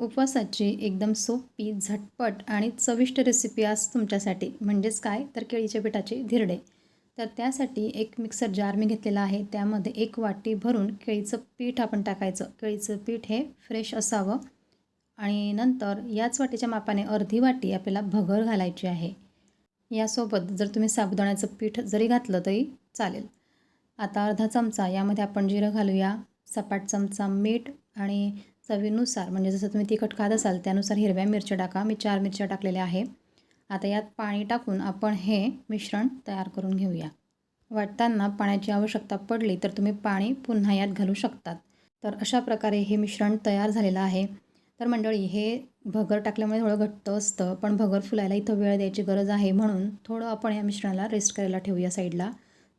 उपवासाची एकदम सोपी झटपट आणि चविष्ट रेसिपी आज तुमच्यासाठी. म्हणजेच काय? तर केळीच्या पिठाचे धिरडे. तर त्यासाठी एक मिक्सर जार मी घेतलेला आहे. त्यामध्ये एक वाटी भरून केळीचं पीठ आपण टाकायचं. केळीचं पीठ हे फ्रेश असावं आणि नंतर याच वाटीच्या मापाने अर्धी वाटी आपल्याला भगर घालायची आहे. यासोबत जर तुम्ही साबुदाण्याचं पीठ जरी घातलं तरी चालेल. आता अर्धा चमचा यामध्ये आपण जिरं घालूया. सपाट चमचा मीठ आणि चवीनुसार म्हणजे जसं तुम्ही तिखट खात असाल त्यानुसार हिरव्या मिरच्या टाका. मी चार मिरच्या टाकलेल्या आहे. आता यात पाणी टाकून आपण हे मिश्रण तयार करून घेऊया. वाटताना पाण्याची आवश्यकता पडली तर तुम्ही पाणी पुन्हा यात घालू शकतात. तर अशा प्रकारे हे मिश्रण तयार झालेलं आहे. तर मंडळी हे भगर टाकल्यामुळे थोडं घट्ट असतं पण भगर फुलायला इथं वेळ द्यायची गरज आहे म्हणून थोडं आपण या मिश्रणाला रेस्ट करायला ठेवूया साईडला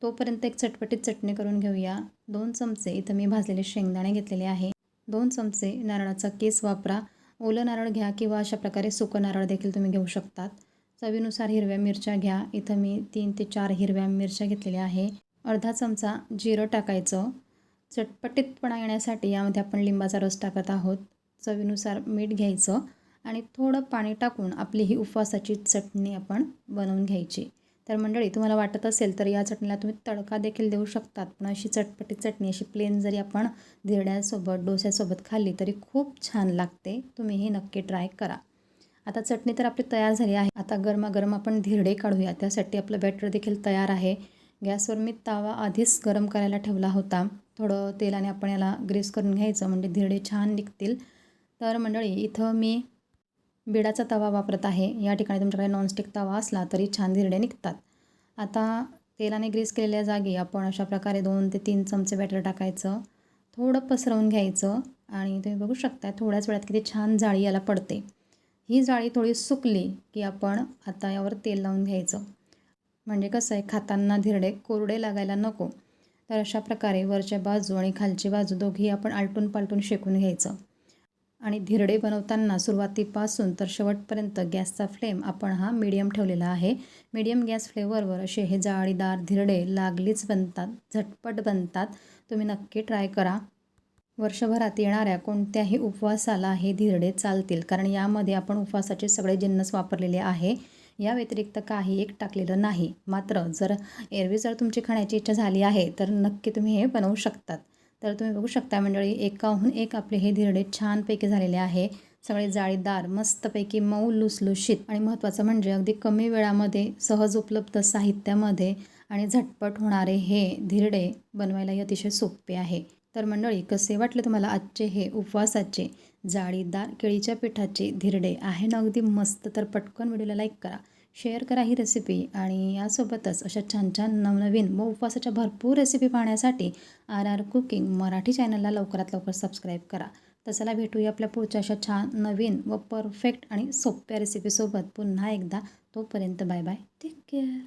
तोपर्यंत एक चटपटीत चटणी करून घेऊया. दोन चमचे इथं मी भाजलेले शेंगदाणे घेतलेले आहे. दोन चमचे नारळाचा केस वापरा. ओलं नारळ घ्या किंवा अशा प्रकारे सुकं नारळ देखील तुम्ही घेऊ शकतात. चवीनुसार हिरव्या मिरच्या घ्या. इथं मी तीन ते चार हिरव्या मिरच्या घेतलेल्या आहे. अर्धा चमचा जिरं टाकायचं. चटपटीतपणा येण्यासाठी यामध्ये आपण लिंबाचा रस टाकत आहोत. चवीनुसार मीठ घ्यायचं आणि थोडं पाणी टाकून आपली ही उपवासाची चटणी आपण बनवून घ्यायची. तर मंडळी तुम्हाला वाटत असेल तर या चटणीला तुम्ही तडका देखील देऊ शकतात. पण अशी चटपटी चटणी अशी प्लेन जरी आपण धिरड्यासोबत डोस्यासोबत खाल्ली तरी खूप छान लागते. तुम्ही हे नक्की ट्राय करा. आता चटणी तर आपली तयार झाली आहे. आता गरमागरम आपण धिरडे काढूया. त्यासाठी आपलं बॅटर देखील तयार आहे. गॅसवर मी तावा आधीच गरम करायला ठेवला होता. थोडं तेलाने आपण याला ग्रीस करून घ्यायचं. म्हणजे धिरडे छान निघतील. तर मंडळी इथं मी बिडाचा तवा वापरत आहे. या ठिकाणी तुमच्याकडे नॉनस्टिक तवा असला तरी छान धिरडे निघतात. आता तेलाने ग्रीस केलेल्या जागी आपण अशा प्रकारे दोन ते तीन चमचे बॅटर टाकायचं. थोडं पसरवून घ्यायचं आणि तुम्ही बघू शकता थोड्याच वेळात किती छान जाळी याला पडते. ही जाळी थोडी सुकली की आपण आता यावर तेल लावून घ्यायचं. म्हणजे कसं आहे खाताना धिरडे कोरडे लागायला नको. तर अशा प्रकारे वरच्या बाजू आणि खालची बाजू दोघी आपण आलटून पालटून शेकून घ्यायचं. आणि धिरडे बनवताना सुरुवातीपासून तर शेवटपर्यंत गॅसचा फ्लेम आपण हा मीडियम ठेवलेला आहे. मीडियम गॅस फ्लेवरवर असे हे जाळीदार धिरडे लागलीच बनतात झटपट बनतात. तुम्ही नक्की ट्राय करा. वर्षभरात येणाऱ्या कोणत्याही उपवासाला हे धिरडे चालतील कारण यामध्ये आपण उपवासाचे सगळे जिन्नस वापरलेले आहे. या व्यतिरिक्त काही एक टाकलेलं नाही. मात्र जर एरवी जर तुमची खाण्याची इच्छा झाली आहे तर नक्की तुम्ही हे बनवू शकतात. तर तुम्ही बघू शकता मंडळी एकाहून एक आपले हे धिरडे छानपैकी झालेले आहे. सगळे जाळीदार मस्तपैकी मऊ लुसलुशीत आणि महत्त्वाचं म्हणजे अगदी कमी वेळामध्ये सहज उपलब्ध साहित्यामध्ये आणि झटपट होणारे हे धिरडे बनवायलाही अतिशय सोपे आहे. तर मंडळी कसे वाटले तुम्हाला आजचे हे उपवासाचे जाळीदार केळीच्या पिठाचे धिरडे? आहे ना अगदी मस्त? तर पटकन व्हिडिओला लाईक करा. शेअर करा ही रेसिपी आणि यासोबतच अशा छान छान नवनवीन व उपवासाच्या भरपूर रेसिपी पाहण्यासाठी आर आर कुकिंग मराठी चॅनलला लवकरात लवकर सबस्क्राईब करा. तसाला भेटूया आपल्या पुढच्या अशा छान नवीन व परफेक्ट आणि सोप्या रेसिपीसोबत पुन्हा एकदा तोपर्यंत बाय बाय टेक केअर